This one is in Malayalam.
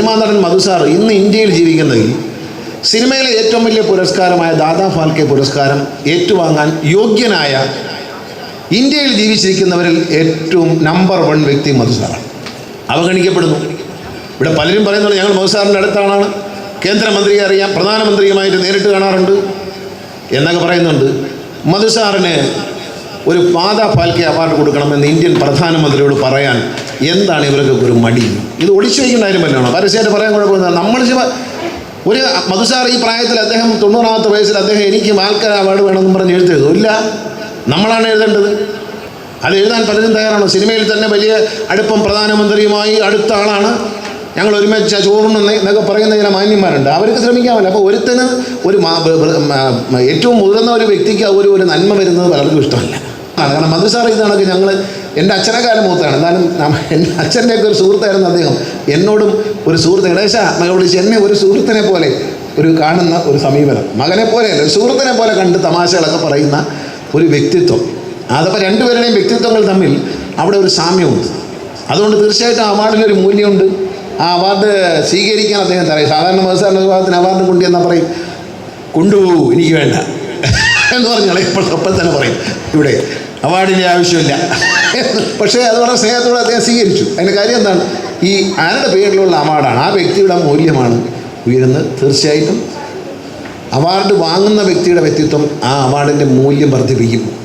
സിനിമാ നടൻ മധുസാർ ഇന്ന് ഇന്ത്യയിൽ ജീവിക്കുന്നതിൽ സിനിമയിലെ ഏറ്റവും വലിയ പുരസ്കാരമായ ദാദാ ഫാൽക്കെ പുരസ്കാരം ഏറ്റുവാങ്ങാൻ യോഗ്യനായ ഇന്ത്യയിൽ ജീവിച്ചിരിക്കുന്നവരിൽ ഏറ്റവും നമ്പർ വൺ വ്യക്തി മധുസാറാണ് അവഗണിക്കപ്പെടുന്നു. ഇവിടെ പലരും പറയുന്നത് ഞങ്ങൾ മധുസാറിന്റെ അടുത്താണ് കേന്ദ്രമന്ത്രിയെ അറിയാം പ്രധാനമന്ത്രിയുമായിട്ട് നേരിട്ട് കാണാറുണ്ട്. എന്നൊക്കെ പറയുന്നുണ്ട്. മധുസാറിന് ഒരു പാത പാൽക്കെ അവാർഡ് കൊടുക്കണമെന്ന് ഇന്ത്യൻ പ്രധാനമന്ത്രിയോട് പറയാൻ എന്താണ് ഇവർക്ക് ഒരു മടി? ഇത് ഒളിച്ചു വയ്ക്കേണ്ട കാര്യം തന്നെയാണ്? പരസ്യമായിട്ട് പറയാൻ കുഴപ്പമില്ല നമ്മൾ ചില ഒരു മധുസാർ ഈ പ്രായത്തിൽ അദ്ദേഹം തൊണ്ണൂറാമത്തെ വയസ്സിൽ അദ്ദേഹം എനിക്ക് മാൽക്കർ അവാർഡ് വേണമെന്ന് പറഞ്ഞ് എഴുതെഴുതും ഇല്ല. നമ്മളാണ് എഴുതേണ്ടത്. അത് എഴുതാൻ പലരും തയ്യാറാണോ. സിനിമയിൽ തന്നെ വലിയ അടുപ്പം പ്രധാനമന്ത്രിയുമായി അടുത്ത ആളാണ്. ഞങ്ങൾ ഒരുമിച്ച് ചോറുണ്ടെന്ന് എന്നൊക്കെ പറയുന്ന ചില മാന്യന്മാരുണ്ട്. അവർക്ക് ശ്രമിക്കാമല്ലോ. അപ്പോൾ ഒരുത്തന് ഒരു ഏറ്റവും മുതിർന്ന ഒരു വ്യക്തിക്ക് ഒരു ഒരു നന്മ വരുന്നത് പലർക്കും ഇഷ്ടമല്ല. ആണ്. കാരണം മധുസാർ ഇത് കണക്ക് ഞങ്ങൾ എന്റെ അച്ഛനെക്കാലം മൂത്താണ്. എന്നാലും എന്റെ അച്ഛന്റെയൊക്കെ ഒരു സുഹൃത്തായിരുന്നു അദ്ദേഹം. എന്നോടും ഒരു സുഹൃത്ത് ഗണേശ വിളിച്ച് എന്നെ ഒരു സുഹൃത്തിനെ പോലെ ഒരു കാണുന്ന ഒരു സമീപനം. മകനെ പോലെയല്ല ഒരു സുഹൃത്തിനെ പോലെ കണ്ട് തമാശകളൊക്കെ പറയുന്ന ഒരു വ്യക്തിത്വം. അതപ്പോൾ രണ്ടുപേരുടെയും വ്യക്തിത്വങ്ങൾ തമ്മിൽ അവിടെ ഒരു സാമ്യമുണ്ട്. അതുകൊണ്ട് തീർച്ചയായിട്ടും അവാർഡിനൊരു മൂല്യമുണ്ട്. ആ അവാർഡ് സ്വീകരിക്കാൻ അദ്ദേഹം തറയും സാധാരണ മത്സരണ വിഭാഗത്തിന് അവാർഡ് കൊണ്ടുവന്നാൽ പറയും കൊണ്ടുപോകൂ എനിക്ക് വേണ്ട. എന്ന് പറഞ്ഞാൽ ഇപ്പോൾ ഒപ്പം തന്നെ പറയും. ഇവിടെ അവാർഡിന്റെ ആവശ്യമില്ല. പക്ഷേ അത് വളരെ സ്നേഹത്തോടെ അദ്ദേഹം സ്വീകരിച്ചു. അതിന്റെ കാര്യം എന്താണ്? ഈ ആരുടെ പേരിലുള്ള അവാർഡാണ്. ആ വ്യക്തിയുടെ മൂല്യമാണ് ഉയരുന്നത്. തീർച്ചയായിട്ടും അവാർഡ് വാങ്ങുന്ന വ്യക്തിയുടെ വ്യക്തിത്വം ആ അവാർഡിന്റെ മൂല്യം വർദ്ധിപ്പിക്കും.